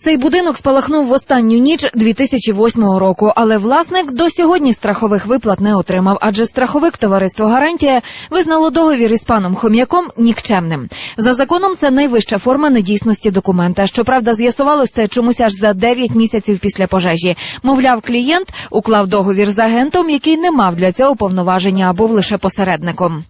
Цей будинок спалахнув в останню ніч 2008 року, але власник до сьогодні страхових виплат не отримав, адже страховик товариство Гарантія визнало договір із паном Хом'яком нікчемним. За законом це найвища форма недійсності документа. Щоправда, з'ясувалось це чомусь аж за 9 місяців після пожежі. Мовляв, клієнт уклав договір з агентом, який не мав для цього повноваження, а був лише посередником.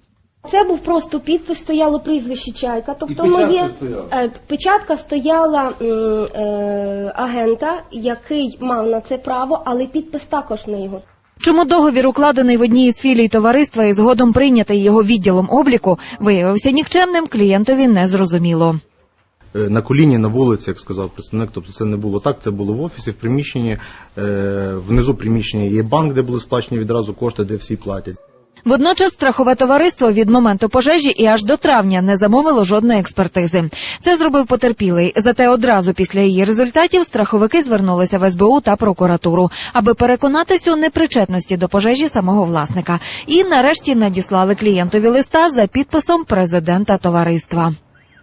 Це був просто підпис, стояло прізвище Чайка. Тобто І печатка моє стояла? е, печатка стояла м, е, агента, який мав на це право, але підпис також на його. Чому договір, укладений в одній із філій товариства і згодом прийнятий його відділом обліку, виявився нікчемним, клієнтові не зрозуміло. Е, на коліні, на вулиці, як сказав представник. Тобто це не було так, це було в офісі, в приміщенні. Е, внизу приміщення є банк, де були сплачені відразу кошти, де всі платять. Водночас страхове товариство від моменту пожежі і аж до травня не замовило жодної експертизи. Це зробив потерпілий. Зате одразу після її результатів страховики звернулися в СБУ та прокуратуру, аби переконатись у непричетності до пожежі самого власника. І нарешті надіслали клієнтові листа за підписом президента товариства.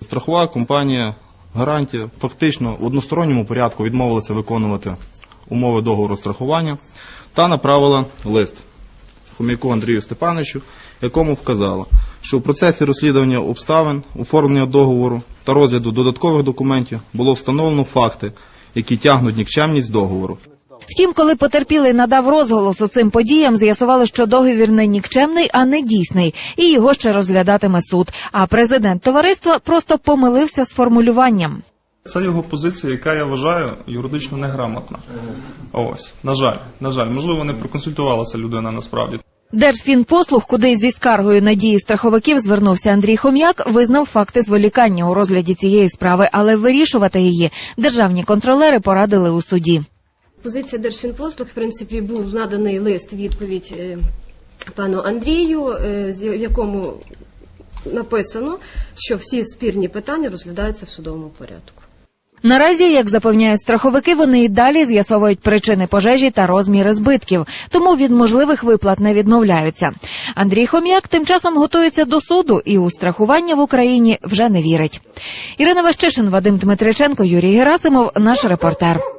Страхова компанія гарантія фактично в односторонньому порядку відмовилася виконувати умови договору страхування та направила лист Хомяку Андрію Степановичу, якому вказала, що в процесі розслідування обставин, оформлення договору та розгляду додаткових документів було встановлено факти, які тягнуть нікчемність договору. Втім, коли потерпілий надав розголос у цим подіям, з'ясували, що договір не нікчемний, а не дійсний, і його ще розглядатиме суд. А президент товариства просто помилився з формулюванням. Це його позиція, яка я вважаю юридично неграмотна. Ось, на жаль, на жаль, можливо, не проконсультувалася людина насправді. Держфінпослуг, куди зі скаргою на дії страховиків звернувся Андрій Хом'як, визнав факти зволікання у розгляді цієї справи, але вирішувати її державні контролери порадили у суді. Позиція Держфінпослуг, в принципі, був наданий лист відповідь е, пану Андрію, е, в якому написано, що всі спірні питання розглядаються в судовому порядку. Наразі, як запевняють страховики, вони і далі з'ясовують причини пожежі та розміри збитків, тому від можливих виплат не відмовляються. Андрій Хом'як тим часом готується до суду і у страхування в Україні вже не вірить. Ірина Ващишин, Вадим Дмитриченко, Юрій Герасимов, наш репортер.